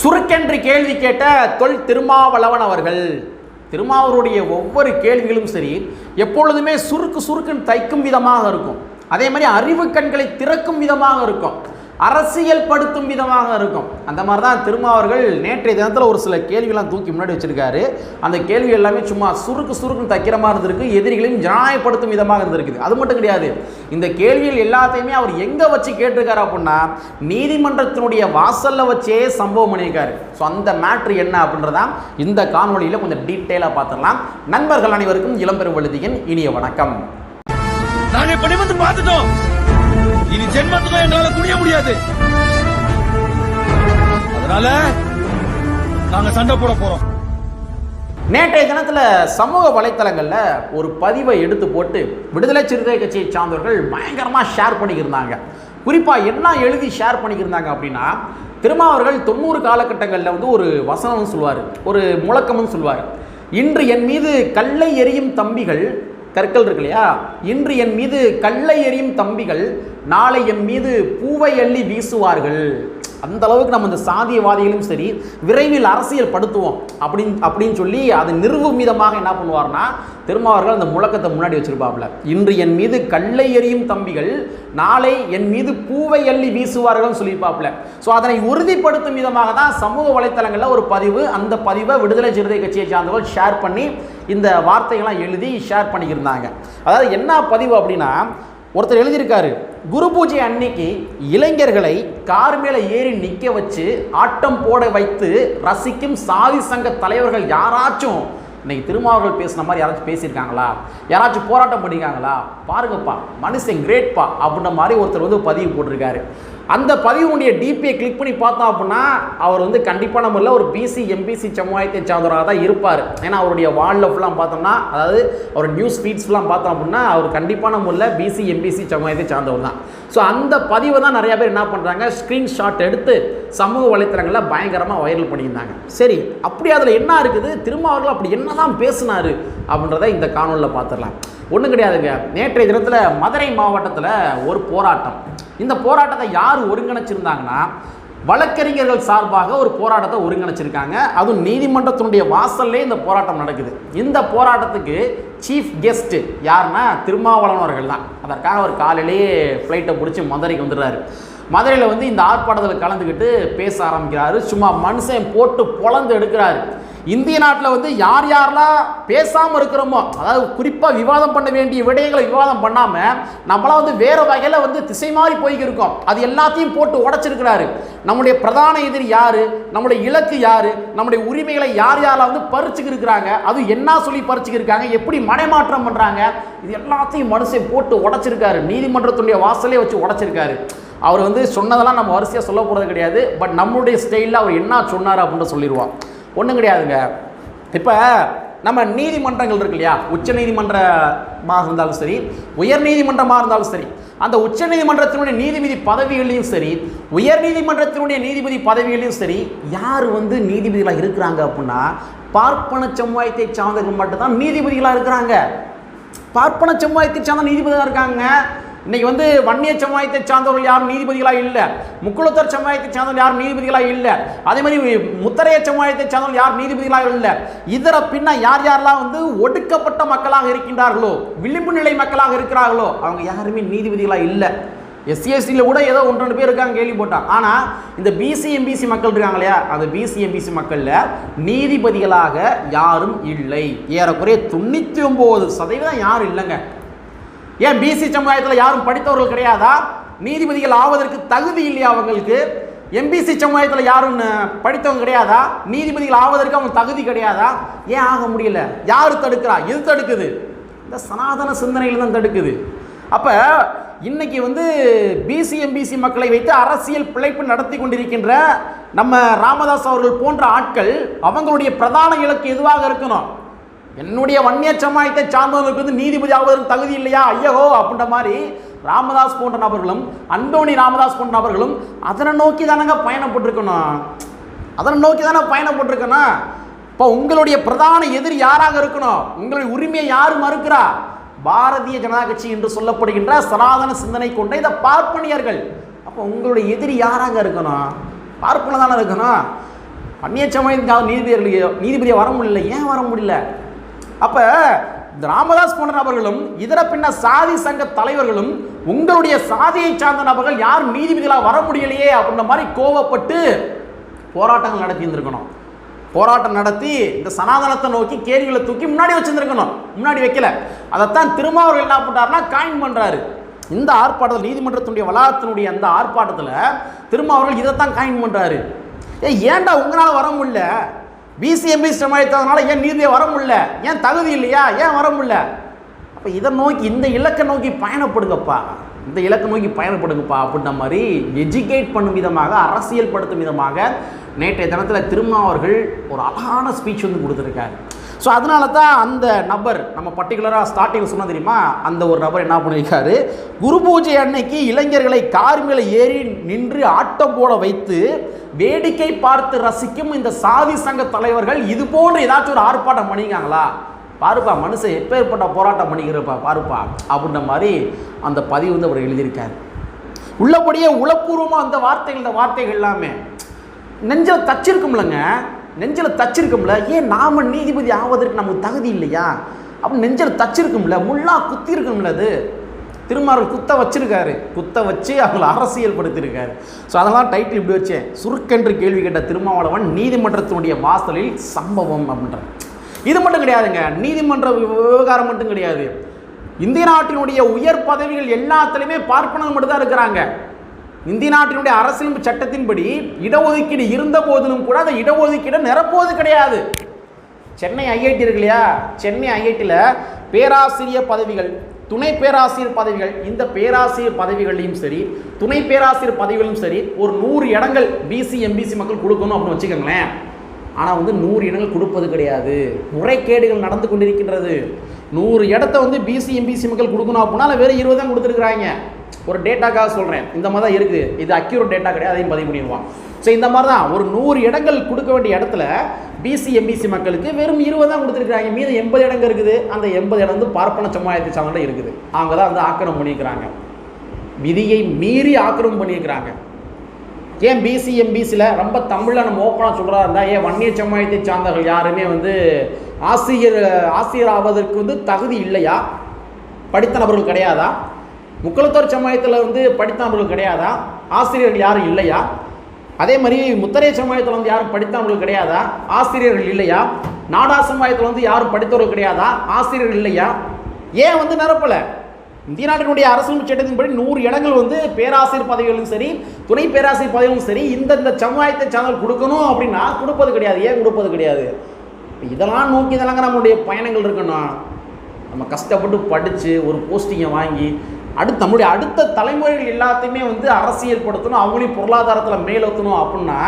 சுருக்கென்று கேள்வி கேட்ட தொல் திருமாவளவன் அவர்கள் திருமாவருடைய ஒவ்வொரு கேள்விகளும் சரி எப்பொழுதுமே சுருக்கு சுருக்குன்னு தைக்கும் விதமாக இருக்கும். அதே மாதிரி அறிவு கண்களை திறக்கும் விதமாக இருக்கும். அரசியல் படுத்தும் விதமாக இருக்கும். அந்த மாதிரி தான் திருமாவர்கள் நேற்றைய தினத்தில் ஒரு சில கேள்விகள்லாம் தூக்கி முன்னாடி வச்சிருக்காரு. அந்த கேள்வி எல்லாமே சும்மா சுருக்கு சுருக்குன்னு தைக்கிற மாதிரி இருந்திருக்கு எதிரிகளையும் ஜனநாயகப்படுத்தும் விதமாக இருந்திருக்குது. அது மட்டும் கிடையாது. இந்த கேள்விகள் எல்லாத்தையுமே அவர் எங்கே வச்சு கேட்டிருக்காரு அப்படின்னா நீதிமன்றத்தினுடைய வாசலில் வச்சே சம்பவம் பண்ணியிருக்காரு. ஸோ அந்த மேட்ரு என்ன அப்படின்றதான் இந்த காணொலியில் கொஞ்சம் டீட்டெயிலாக பார்த்துடலாம். நண்பர்கள் அனைவருக்கும் இளம்பெருவழுதியின் இனிய வணக்கம். நாங்கள் பார்த்துட்டோம். இனி ஜென்மத்துக்கும் எங்களால துணிய முடியாது. அதனால நாங்க சண்டை போட போறோம். நேற்றைய தினத்தில் சமூக வலைத்தளங்களில் ஒரு பதிவை எடுத்து போட்டு விடுதலை சிறுத்தை கட்சியை சார்ந்தவர்கள் பயங்கரமாக ஷேர் பண்ணிக்கிருந்தாங்க. குறிப்பாக என்ன எழுதி ஷேர் பண்ணிக்கிருந்தாங்க அப்படின்னா திருமாவர்கள் தொண்ணூறு காலகட்டங்களில் வந்து ஒரு வசனம்னு சொல்லுவார். ஒரு முழக்கம்னு சொல்லுவார். இன்று என் மீது கல்லை எரியும் தம்பிகள் கற்கள் இருக்கு இல்லையா? இன்று என் மீது கல்லை எறியும் தம்பிகள் நாளை என் மீது பூவை அள்ளி வீசுவார்கள். அந்த அளவுக்கு நம்ம இந்த சாதியவாதிகளும் சரி விரைவில் அரசியல் படுத்துவோம் அப்படின்னு அப்படின்னு சொல்லி அதை நிறுவும் விதமாக என்ன பண்ணுவார்னா திருமாவர்கள் அந்த முழக்கத்தை முன்னாடி வச்சிருப்பாப்ல இன்று என் மீது கல்லை எறியும் தம்பிகள் நாளை என் மீது பூவை அள்ளி வீசுவார்கள்னு சொல்லியிருப்பாப்ல ஸோ அதனை உறுதிப்படுத்தும் விதமாக தான் சமூக வலைத்தளங்களில் ஒரு பதிவு அந்த பதிவை விடுதலை சிறுத்தை கட்சியை சார்ந்தவர்கள் ஷேர் பண்ணி இந்த வார்த்தைகள்லாம் எழுதி ஷேர் பண்ணியிருந்தாங்க அதாவது என்ன பதிவு அப்படின்னா ஒருத்தர் எழுதியிருக்காரு குரு பூஜை அன்னைக்கு இளைஞர்களை கார் மேலே ஏறி நிற்க வச்சு ஆட்டம் போட வைத்து ரசிக்கும் சாதி சங்க தலைவர்கள் யாராச்சும் இன்னைக்கு திருமாவர்கள் பேசின மாதிரி யாராச்சும் பேசியிருக்காங்களா? யாராச்சும் போராட்டம் பண்ணியிருக்காங்களா? பாருங்கப்பா மனுஷன் கிரேட்ப்பா அப்படின்ற மாதிரி ஒருத்தர் வந்து பதிவு போட்டிருக்காரு. அந்த பதிவுடைய டிபியை கிளிக் பண்ணி பார்த்தோம் அப்படின்னா அவர் வந்து கண்டிப்பான முறையில் ஒரு பிசி எம்பிசி சமுதாயத்தை சார்ந்தவராக தான் இருப்பார். ஏன்னா அவருடைய வாலில் ஃபுல்லாக பார்த்தோம்னா அதாவது அவர் நியூஸ் ஃபீட்ஸ் ஃபுல்லாக பார்த்தோம் அப்படின்னா அவர் கண்டிப்பான முறையில் பிசி எம்பிசி சமுதாயத்தை சார்ந்தவர் தான். ஸோ அந்த பதிவை தான் நிறைய பேர் என்ன பண்ணுறாங்க ஸ்க்ரீன்ஷாட் எடுத்து சமூக வலைத்தளங்களில் பயங்கரமாக வைரல் பண்ணியிருந்தாங்க. சரி அப்படி அதில் என்ன இருக்குது? திருமாவர்கள் அப்படி என்ன தான் பேசினார் அப்படின்றத இந்த காணொலியில் பார்த்துடலாம். ஒன்றும் கிடையாதுங்க. நேற்றைய தினத்தில் மதுரை மாவட்டத்தில் ஒரு போராட்டம். இந்த போராட்டத்தை யார் ஒருங்கிணைச்சிருந்தாங்கன்னா வழக்கறிஞர்கள் சார்பாக ஒரு போராட்டத்தை ஒருங்கிணைச்சிருக்காங்க. அதுவும் நீதிமன்றத்தினுடைய வாசல்லே இந்த போராட்டம் நடக்குது. இந்த போராட்டத்துக்கு சீஃப் கெஸ்ட்டு யாருன்னா திருமாவளவன் அவர்கள் தான். அதற்காக அவர் காலையிலேயே ஃப்ளைட்டை பிடிச்சி மதுரைக்கு வந்துடுறாரு. மதுரையில் வந்து இந்த ஆர்ப்பாட்டத்தில் கலந்துக்கிட்டு பேச ஆரம்பிக்கிறாரு. சும்மா மனுஷன் போட்டு பொழந்து எடுக்கிறாரு. இந்திய நாட்டில் வந்து யார் யாரெல்லாம் பேசாமல் இருக்கிறோமோ அதாவது குறிப்பாக விவாதம் பண்ண வேண்டிய விடயங்களை விவாதம் பண்ணாமல் நம்மளாம் வந்து வேறு வகையில் வந்து திசை மாறி போய்க்கிருக்கோம் அது எல்லாத்தையும் போட்டு உடச்சிருக்கிறாரு. நம்முடைய பிரதான எதிரி யார்? நம்முடைய இலக்கு யார்? நம்முடைய உரிமைகளை யார் யாரெல்லாம் வந்து பறிச்சுக்கு இருக்கிறாங்க? அது என்ன சொல்லி பறிச்சுக்கு இருக்காங்க? எப்படி மனைமாற்றம் பண்ணுறாங்க இது எல்லாத்தையும் மனுஷன் போட்டு உடச்சிருக்காரு. நீதிமன்றத்துடைய வாசலே வச்சு உடச்சிருக்காரு. அவர் வந்து சொன்னதெல்லாம் நம்ம வரிசையாக சொல்ல போகிறது கிடையாது பட் நம்மளுடைய ஸ்டைலில் அவர் என்ன சொன்னார் அப்படின்னு சொல்லிடுவோம் ஒன்றும் கிடையாதுங்க. இப்போ நம்ம நீதிமன்றங்கள் இருக்கு இல்லையா? உச்ச நீதிமன்றமாக இருந்தாலும் சரி உயர் நீதிமன்றமாக இருந்தாலும் சரி அந்த உச்ச நீதிமன்றத்தினுடைய நீதிபதி பதவிகளையும் சரி உயர் நீதிமன்றத்தினுடைய நீதிபதி பதவிகளையும் சரி யார் வந்து நீதிபதிகளாக இருக்கிறாங்க அப்படின்னா பார்ப்பன சமுதாயத்தை சார்ந்தவர்கள் மட்டும்தான் நீதிபதிகளாக இருக்கிறாங்க. பார்ப்பன சமுதாயத்தை சார்ந்த நீதிபதியாக இருக்காங்க. இன்னைக்கு வந்து வன்னிய சமுதாயத்தை சார்ந்தவர்கள் யாரும் நீதிபதிகளாக இல்லை. முக்குளத்தர் சமுதாயத்தை சார்ந்தவர்கள் யாரும் நீதிபதிகளாக இல்லை. அதே மாதிரி முத்தரைய சமுதாயத்தை சார்ந்தவர்கள் யாரும் நீதிபதிகளாக இல்லை. இதர பின்ன யார் யாரெல்லாம் வந்து ஒடுக்கப்பட்ட மக்களாக இருக்கின்றார்களோ விளிம்பு நிலை மக்களாக இருக்கிறார்களோ அவங்க யாருமே நீதிபதிகளாக இல்லை. எஸ்சிஎஸ்டியில் கூட ஏதோ ஒன்று ரெண்டு பேர் இருக்காங்க கேள்வி போட்டான் ஆனால் இந்த பிசி எம்பிசி மக்கள் இருக்காங்க இல்லையா? அந்த பிசி எம்பிசி மக்களில் நீதிபதிகளாக யாரும் இல்லை. ஏறக்குறைய தொண்ணூற்றி ஒம்பது சதவீதம் யாரும் இல்லைங்க. ஏன் பிசி சமுதாயத்தில் யாரும் படித்தவர்கள் கிடையாதா? நீதிபதிகள் ஆவதற்கு தகுதி இல்லையா அவங்களுக்கு? எம்பிசி சமுதாயத்தில் யாரும் படித்தவங்க கிடையாதா? நீதிபதிகள் ஆவதற்கு அவங்க தகுதி கிடையாதா? ஏன் ஆக முடியல? யார் தடுக்கிறா? எது தடுக்குது? இந்த சனாதன சிந்தனையில் தான் தடுக்குது. அப்போ இன்னைக்கு வந்து பிசி எம்பிசி மக்களை வைத்து அரசியல் பிழைப்பு நடத்தி கொண்டிருக்கின்ற நம்ம ராமதாஸ் அவர்கள் போன்ற ஆட்கள் அவங்களுடைய பிரதான இலக்கு எதுவாக இருக்கணும்? என்னுடைய வன்னிய சமாயத்தை சார்ந்தவர்களுக்கு வந்து நீதிபதி ஆவதற்கு தகுதி இல்லையா? ஐயோ அப்படின்ற மாதிரி ராமதாஸ் போன்ற நபர்களும் அந்தோணி ராமதாஸ் போன்ற நபர்களும் அதனை நோக்கி தானங்க பயணப்பட்டிருக்கணும் அதனை நோக்கி தானே பயணப்பட்டிருக்கணும் இப்போ உங்களுடைய பிரதான எதிரி யாராக இருக்கணும்? உங்களுடைய உரிமையை யார் மறுக்கிறா? பாரதிய ஜனதா கட்சி என்று சொல்லப்படுகின்ற சனாதன சிந்தனை கொண்ட இந்த பார்ப்பனியர்கள். அப்போ உங்களுடைய எதிரி யாராக இருக்கணும்? பார்ப்பன தானே இருக்கணும். அந்நிய சமயத்துக்காக நீதிபதிகள் நீதிபதியை வர முடியல. ஏன் வர முடியல? அப்போ ராமதாஸ் போன்ற நபர்களும் இதர பின்ன சாதி சங்க தலைவர்களும் உங்களுடைய சாதியை சார்ந்த நபர்கள் யாரும் நீதிபதிகளாக வர முடியலையே அப்படின்ற மாதிரி கோவப்பட்டு போராட்டங்கள் நடத்தி இருந்திருக்கணும். போராட்டம் நடத்தி இந்த சனாதனத்தை நோக்கி கேள்விகளை தூக்கி முன்னாடி வச்சுருந்துருக்கணும். முன்னாடி வைக்கல. அதைத்தான் திருமாவர்கள் என்ன பண்ணுறாருனா காயின் பண்ணுறாரு இந்த ஆர்ப்பாட்டத்தில் நீதிமன்றத்தினுடைய வளாகத்தினுடைய அந்த ஆர்ப்பாட்டத்தில் திருமாவர்கள் இதைத்தான் காயின் பண்ணுறாரு ஏ ஏன்டா உங்களால் வர முடியல? பிசிஎம்பி சமாளித்ததுனால ஏன் நீதியை வர முடியல? ஏன் தகுதி இல்லையா? ஏன் வர முடியல? அப்போ இதை நோக்கி இந்த இலக்கை நோக்கி பயணப்படுங்கப்பா. இந்த இலக்கை நோக்கி பயணப்படுங்கப்பா அப்படின்ற மாதிரி எஜுகேட் பண்ணும் விதமாக அரசியல் படுத்தும் விதமாக நேற்றைய தினத்தில் திருமாவர்கள் ஒரு அழகான ஸ்பீச் வந்து கொடுத்துருக்காரு. ஸோ அதனால தான் அந்த நபர் நம்ம பர்டிகுலராக ஸ்டார்டிங் சொன்ன தெரியுமா? அந்த ஒரு நபர் என்ன பண்ணியிருக்காரு குரு பூஜை அன்னைக்கு இளைஞர்களை கார் மேலே ஏறி நின்று ஆட்டம் போட வைத்து வேடிக்கை பார்த்து ரசிக்கும் இந்த சாதி சங்க தலைவர்கள் இது போன்ற ஏதாச்சும் ஒரு ஆர்ப்பாட்டம் பண்ணிக்காங்களா பாருப்பா மனுஷன் எப்பேற்பட்ட போராட்டம் பண்ணிக்கிறப்பா பாருப்பா அப்படின்ற மாதிரி அந்த பதிவு வந்து அவர் எழுதியிருக்காரு. உள்ளபடியே உளப்பூர்வமாக அந்த வார்த்தைகள் இந்த வார்த்தைகள் எல்லாமே நெஞ்சில் தச்சிருக்கும்லங்க. நெஞ்சில் தச்சிருக்கும்ல ஏன் நாம நீதிபதி ஆவதற்கு நமக்கு தகுதி இல்லையா? அப்போ நெஞ்சில் தச்சிருக்கும்ல முள்ளா குத்தி இருக்கும்ல அது. திருமாரூர் குத்த வச்சிருக்காரு. குத்த வச்சு அவங்கள அரசியல் படுத்திருக்காரு. ஸோ அதெல்லாம் டைட்டில் இப்படி வச்சேன் சுருக்கென்று கேள்வி கேட்ட திருமாவளவன் நீதிமன்றத்தினுடைய வாசலில் சம்பவம் அப்படின்ற இது மட்டும் கிடையாதுங்க. நீதிமன்ற விவகாரம் மட்டும் கிடையாது. இந்திய நாட்டினுடைய உயர் பதவிகள் எல்லாத்துலேயுமே பார்ப்பனர்கள் மட்டும் தான் இருக்கிறாங்க. இந்திய நாட்டினுடைய அரசியலமைப்பு சட்டத்தின்படி இடஒதுக்கீடு இருந்த போதிலும் கூட அந்த இடஒதுக்கீடை நிரப்புவது கிடையாது. சென்னை ஐஐடி இருக்கு இல்லையா? சென்னை ஐஐடியில் பேராசிரியர் பதவிகள் துணை பேராசிரியர் பதவிகள் இந்த பேராசிரியர் பதவிகளையும் சரி துணை பேராசிரியர் பதவிகளும் சரி ஒரு நூறு இடங்கள் பிசி எம்பிசி மக்கள் கொடுக்கணும் அப்படின்னு வச்சுக்கோங்களேன். ஆனால் வந்து நூறு இடங்கள் கொடுப்பது கிடையாது. முறைகேடுகள் நடந்து கொண்டிருக்கின்றது. நூறு இடத்த வந்து பிசி எம்பிசி மக்கள் கொடுக்கணும் அப்படின்னா அதில் வெறும் இருபது தான் கொடுத்துருக்குறாங்க. ஒரு டேட்டாக்காக சொல்கிறேன் இந்த மாதிரி தான் இருக்குது. இது அக்யூரட் டேட்டா கிடையாது அதையும் பதிவு பண்ணிடுவான். ஸோ இந்த மாதிரி தான் ஒரு நூறு இடங்கள் கொடுக்க வேண்டிய இடத்துல பிசி எம்பிசி மக்களுக்கு வெறும் இருபது தான் கொடுத்துருக்காங்க மீது எண்பது இடங்கள் இருக்குது. அந்த எண்பது இடம் வந்து பார்ப்பன சமுதாயத்தை சார்ந்த இருக்குது. அவங்க தான் வந்து ஆக்கிரமம் பண்ணியிருக்கிறாங்க. விதியை மீறி ஆக்கிரமம் பண்ணியிருக்கிறாங்க. ஏன் பிசி எம்பிசியில் ரொம்ப தமிழில் நம்ம ஓப்பனாக சொல்கிறதா இருந்தால் ஏன் வன்னிய சமுதாயத்தை சார்ந்தவர்கள் யாருமே வந்து ஆசிரியர் ஆசிரியர் ஆவதற்கு வந்து தகுதி இல்லையா? படித்த நபர்கள் கிடையாதா? முக்கலத்தோர் சமுதாயத்தில் வந்து படித்த கிடையாதா? ஆசிரியர்கள் யாரும் இல்லையா? அதே மாதிரி முத்தரைய சமுதாயத்தில் வந்து யாரும் படித்தவர்கள் கிடையாதா? ஆசிரியர்கள் இல்லையா? நாடா சமுதாயத்தில் வந்து யாரும் படித்தவர்கள் கிடையாதா? ஆசிரியர்கள் இல்லையா? ஏன் வந்து நிரப்பலை? இந்திய நாட்டினுடைய அரசியல் சட்டத்தின்படி நூறு இடங்கள் வந்து பேராசிரியர் பதவிகளும் சரி துணை பேராசிரியர் பதவிகளும் சரி இந்த இந்த சமுதாயத்தை சேனல் கொடுக்கணும் அப்படின்னா கொடுப்பது கிடையாது. ஏன் கொடுப்பது கிடையாது? இதெல்லாம் நோக்கி தானங்க நம்மளுடைய பயணங்கள் இருக்கணும். நம்ம கஷ்டப்பட்டு படித்து ஒரு போஸ்டிங்கை வாங்கி அடுத்து நம்முடைய அடுத்த தலைமுறைகள் எல்லாத்தையுமே வந்து அரசியல் படுத்தணும் அவங்களையும் பொருளாதாரத்தில் மேலோத்தணும் அப்படின்னா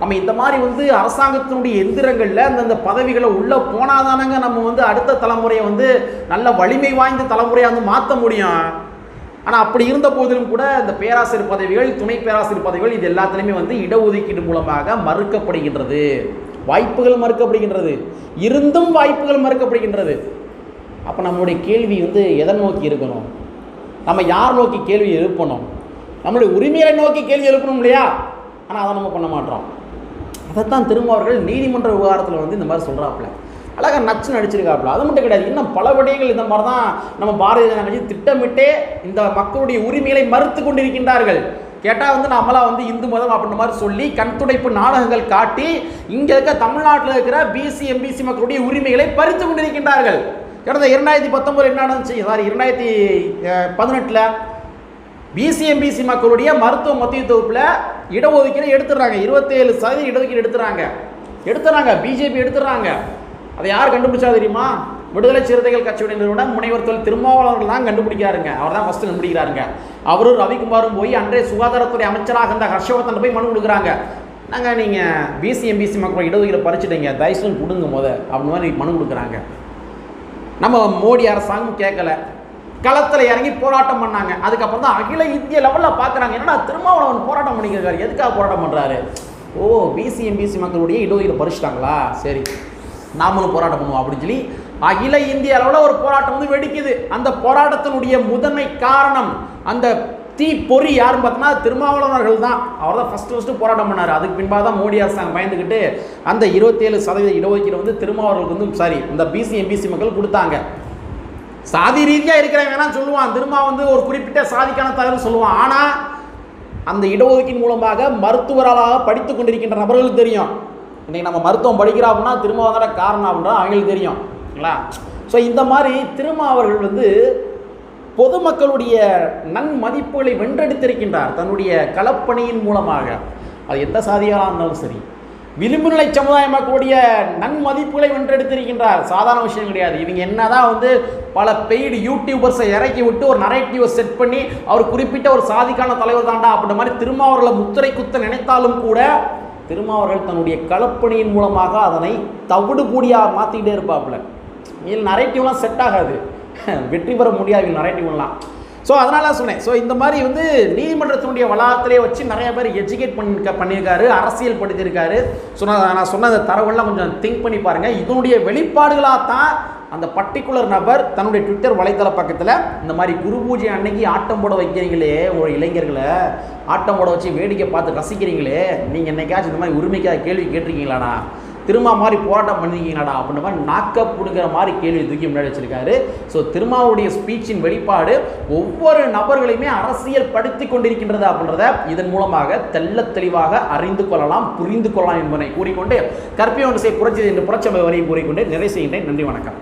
நம்ம இந்த மாதிரி வந்து அரசாங்கத்தினுடைய எந்திரங்களில் அந்தந்த பதவிகளை உள்ளே போனாதானங்க நம்ம வந்து அடுத்த தலைமுறையை வந்து நல்ல வலிமை வாய்ந்த தலைமுறையை வந்து மாற்ற முடியும். ஆனால் அப்படி இருந்த போதிலும் கூட இந்த பேராசிரியர் பதவிகள் துணை பேராசிரியர் பதவிகள் இது எல்லாத்துலேயுமே வந்து இடஒதுக்கீடு மூலமாக மறுக்கப்படுகின்றது. வாய்ப்புகள் மறுக்கப்படுகின்றது. இருந்தும் வாய்ப்புகள் மறுக்கப்படுகின்றது. அப்போ நம்மளுடைய கேள்வி வந்து எதை நோக்கி இருக்கணும்? நம்ம யார் நோக்கி கேள்வி எழுப்பணும்? நம்மளுடைய உரிமையை நோக்கி கேள்வி எழுப்பணும் இல்லையா? ஆனால் அதை நம்ம பண்ண மாட்டோம். அதைத்தான் திரும்ப அவர்கள் நீதிமன்ற விவகாரத்தில் வந்து இந்த மாதிரி சொல்கிறாப்புல அழகாக நச்சு நடிச்சிருக்காப்புல. அது மட்டும் கிடையாது. இன்னும் பல விடயங்கள் இந்த மாதிரி தான் நம்ம பாரதிய ஜனதா கட்சி திட்டமிட்டே இந்த மக்களுடைய உரிமைகளை மறுத்து கொண்டிருக்கின்றார்கள். கேட்டால் வந்து நம்மளாம் வந்து இந்து மதம் அப்படின்ற மாதிரி சொல்லி கண் துடைப்பு நாடகங்கள் காட்டி இங்கே இருக்க தமிழ்நாட்டில் இருக்கிற பிசி எம்பிசி மக்களுடைய உரிமைகளை பறித்து கொண்டிருக்கின்றார்கள். கடந்த இரண்டாயிரத்தி பத்தொம்பது என்ன நடந்துச்சு? சாரி இரண்டாயிரத்தி பதினெட்டில் பிசிஎம்பிசி மக்களுடைய மருத்துவ மத்திய தொகுப்பில் இடஒதுக்கீடு எடுத்துடுறாங்க. இருபத்தேழு சதவீதம் இடஒதுக்கீடு எடுத்துறாங்க எடுத்துறாங்க பிஜேபி எடுத்துடுறாங்க. அதை யார் கண்டுபிடிச்சா தெரியுமா? விடுதலை சிறுத்தைகள் கட்சியுடைய நிறுவனம் முனைவர் தொழில் திருமாவளவர்கள் தான் கண்டுபிடிக்கிறாருங்க. அவர் தான் ஃபஸ்ட்டு கண்டுபிடிக்கிறாருங்க அவரும் ரவிக்குமாரும் போய் அன்றைய சுகாதாரத்துறை அமைச்சராக இருந்த ஹர்ஷவர்தன் போய் மனு கொடுக்குறாங்க. நாங்கள் நீங்கள் பிசிஎம்பிசி மக்கள் இடஒதுக்கீடு பறிச்சிட்டீங்க. தயவுசெய்து கொடுங்க முத. அப்படின்னு மாதிரி மனு கொடுக்குறாங்க. நம்ம மோடி அரசாங்கம் கேட்கல. களத்தில் இறங்கி போராட்டம் பண்ணாங்க. அதுக்கப்புறம் தான் அகில இந்திய லெவலில் பார்க்குறாங்க என்னடா திருமாவளவன் போராட்டம் பண்ணிக்கிறாரு எதுக்காக போராட்டம் பண்ணுறாரு ஓ பிசி எம்பிசி மக்களுடைய இடஒதுக்கீடு பறிச்சிட்டாங்களா? சரி நாமளும் போராட்டம் பண்ணுவோம் அப்படின்னு சொல்லி அகில இந்திய அளவில் ஒரு போராட்டம் வந்து வெடிக்குது. அந்த போராட்டத்தினுடைய முதன்மை காரணம் அந்த தீ பொறி யாருன்னு பார்த்தோம்னா திருமாவளவர்கள் தான். அவர் தான் ஃபஸ்ட்டு ஃபஸ்ட்டு போராட்டம் பண்ணார். அதுக்கு பின்பாக தான் மோடி அரசாங்கம் பயந்துக்கிட்டு அந்த இருபத்தேழு சதவீத இடஒதுக்கீடு வந்து திருமாவளவர்களுக்கு வந்து சாரி இந்த பிசி எம்பிசி மக்கள் கொடுத்தாங்க. சாதி ரீதியாக இருக்கிறவன் வேணா சொல்லுவான். திரும்ப வந்து ஒரு குறிப்பிட்ட சாதிக்கான தகவல் சொல்லுவான். ஆனால் அந்த இடஒதுக்கீடு மூலமாக மருத்துவராக படித்து கொண்டிருக்கின்ற நபர்களுக்கு தெரியும். இன்றைக்கி நம்ம மருத்துவம் படிக்கிறோம் அப்படின்னா திரும்ப வந்தோட காரணம் அப்படின்னா அவங்களுக்கு தெரியும். இல்லைங்களா? ஸோ இந்த மாதிரி திரும்ப அவர்கள் வந்து பொதுமக்களுடைய நன்மதிப்புகளை வென்றெடுத்திருக்கின்றார் தன்னுடைய களப்பணியின் மூலமாக. அது எந்த சாதியாக இருந்தாலும் சரி. விளிம்பு நிலை சமுதாய மக்களுடைய நன்மதிப்புகளை வென்றெடுத்திருக்கின்றார். சாதாரண விஷயம் கிடையாது. இவங்க என்னதான் வந்து பல பெய்டு யூடியூபர்ஸை இறக்கி விட்டு ஒரு நரேட்டிவை செட் பண்ணி அவர் குறிப்பிட்ட ஒரு சாதிக்கான தலைவர் தாண்டா அப்படின்ற மாதிரி திருமாவர்களை முத்திரை குத்த நினைத்தாலும் கூட திருமாவர்கள் தன்னுடைய களப்பணியின் மூலமாக அதனை தவிடு கூடியாக மாற்றிக்கிட்டே இருப்பாப்புல. இதில் நரேட்டிவ்லாம் செட் ஆகாது. வெற்றி பெற முடியாது நரேட்டிவ்லாம் ஸோ அதனால சொன்னேன். ஸோ இந்த மாதிரி வந்து நீதிமன்றத்தினுடைய வளாகத்திலே வச்சு நிறைய பேர் எஜுகேட் பண்ணிருக்க பண்ணியிருக்காரு அரசியல் படுத்தியிருக்காரு சொன்ன நான் சொன்ன அந்த தரவுகள்லாம் கொஞ்சம் திங்க் பண்ணி பாருங்கள் இதனுடைய வெளிப்பாடுகளாக தான் அந்த பர்டிகுலர் நபர் தன்னுடைய ட்விட்டர் வலைத்தள பக்கத்தில் இந்த மாதிரி குரு பூஜை அன்னைக்கு ஆட்டம் போட வைக்கிறீங்களே ஒரு இளைஞர்களை. ஆட்டம் போட வச்சு வேடிக்கை பார்த்து ரசிக்கிறீங்களே. நீங்கள் என்னைக்காச்சும் இந்த மாதிரி உரிமைக்காக கேள்வி கேட்டிருக்கீங்களாண்ணா திருமா மாதிரி போராட்டம் பண்ணிருக்கீங்களாடா அப்படின்ற மாதிரி நாக்க பிடுங்கிற மாதிரி கேள்வி தூக்கி முன்னாடி வச்சிருக்காரு. ஸோ திருமாவுடைய ஸ்பீச்சின் வெளிப்பாடு ஒவ்வொரு நபர்களையுமே அரசியல் படுத்தி கொண்டிருக்கின்றது அப்படின்றத இதன் மூலமாக தெல்ல தெளிவாக அறிந்து கொள்ளலாம் புரிந்து கொள்ளலாம் என்பதை கூறிக்கொண்டு கற்பிய செய்ய புரட்சி என்று புரட்சி வரையும் கூறிக்கொண்டு நிறைவு செய்கின்றேன். நன்றி வணக்கம்.